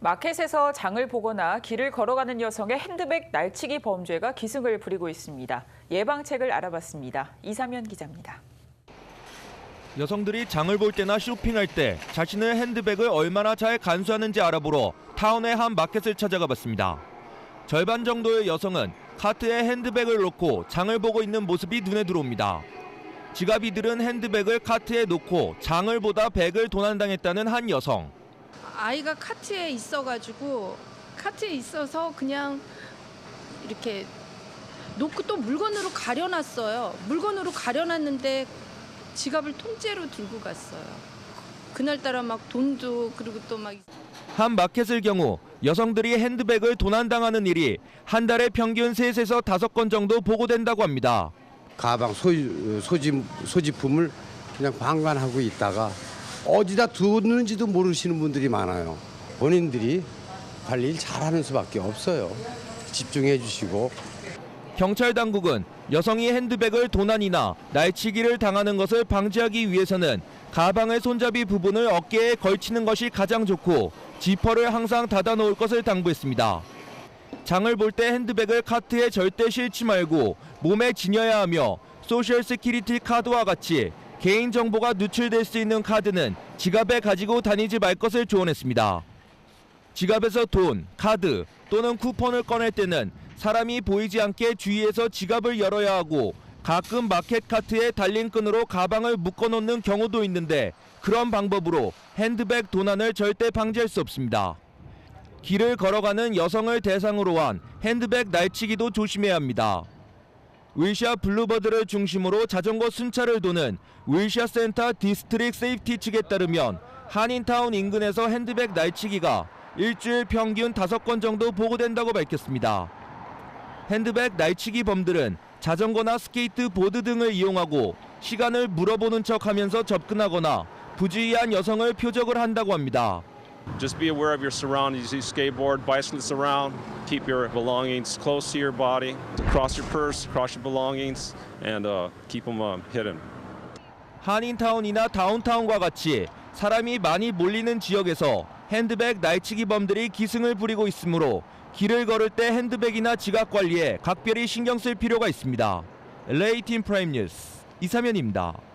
마켓에서 장을 보거나 길을 걸어가는 여성의 핸드백 날치기 범죄가 기승을 부리고 있습니다. 예방책을 알아봤습니다. 이사면 기자입니다. 여성들이 장을 볼 때나 쇼핑할 때 자신의 핸드백을 얼마나 잘 간수하는지 알아보러 타운의 한 마켓을 찾아가 봤습니다. 절반 정도의 여성은 카트에 핸드백을 놓고 장을 보고 있는 모습이 눈에 들어옵니다. 지갑이 들은 핸드백을 카트에 놓고 장을 보다 백을 도난당했다는 한 여성. 아이가 카트에 있어가지고 카트에 있어서 그냥 이렇게 놓고 또 물건으로 가려놨어요. 물건으로 가려놨는데 지갑을 통째로 들고 갔어요. 그날따라 막 돈도 그리고 또 막 한 마켓의 경우 여성들이 핸드백을 도난당하는 일이 한 달에 평균 3에서 5건 정도 보고된다고 합니다. 가방 소, 소지, 소지품을 그냥 방관하고 있다가 어디다 두는지도 모르시는 분들이 많아요. 본인들이 관리를 잘하는 수밖에 없어요. 집중해 주시고 경찰 당국은 여성이 핸드백을 도난이나 날치기를 당하는 것을 방지하기 위해서는 가방의 손잡이 부분을 어깨에 걸치는 것이 가장 좋고 지퍼를 항상 닫아 놓을 것을 당부했습니다. 장을 볼 때 핸드백을 카트에 절대 실지 말고 몸에 지녀야 하며 소셜 세키리티 카드와 같이 개인 정보가 누출될 수 있는 카드는 지갑에 가지고 다니지 말 것을 조언했습니다. 지갑에서 돈, 카드 또는 쿠폰을 꺼낼 때는 사람이 보이지 않게 주의해서 지갑을 열어야 하고 가끔 마켓 카트에 달린 끈으로 가방을 묶어 놓는 경우도 있는데 그런 방법으로 핸드백 도난을 절대 방지할 수 없습니다. 길을 걸어가는 여성을 대상으로 한 핸드백 날치기도 조심해야 합니다. 윌시아 블루버드를 중심으로 자전거 순찰을 도는 윌시아 센터 디스트릭 세이프티 측에 따르면 한인타운 인근에서 핸드백 날치기가 일주일 평균 5건 정도 보고된다고 밝혔습니다. 핸드백 날치기 범들은 자전거나 스케이트 보드 등을 이용하고 시간을 물어보는 척 하면서 접근하거나 부주의한 여성을 표적을 한다고 합니다. Just be aware of your surroundings. You skateboard, bicyclists around. Keep your belongings close to your body. Cross your purse, cross your belongings, and uh, keep them uh, hidden. 한인타운이나 다운타운과 같이 사람이 많이 몰리는 지역에서 핸드백 날치기 범들이 기승을 부리고 있으므로 길을 걸을 때 핸드백이나 지갑 관리에 각별히 신경 쓸 필요가 있습니다. 팀 프라임 뉴스 이사면입니다.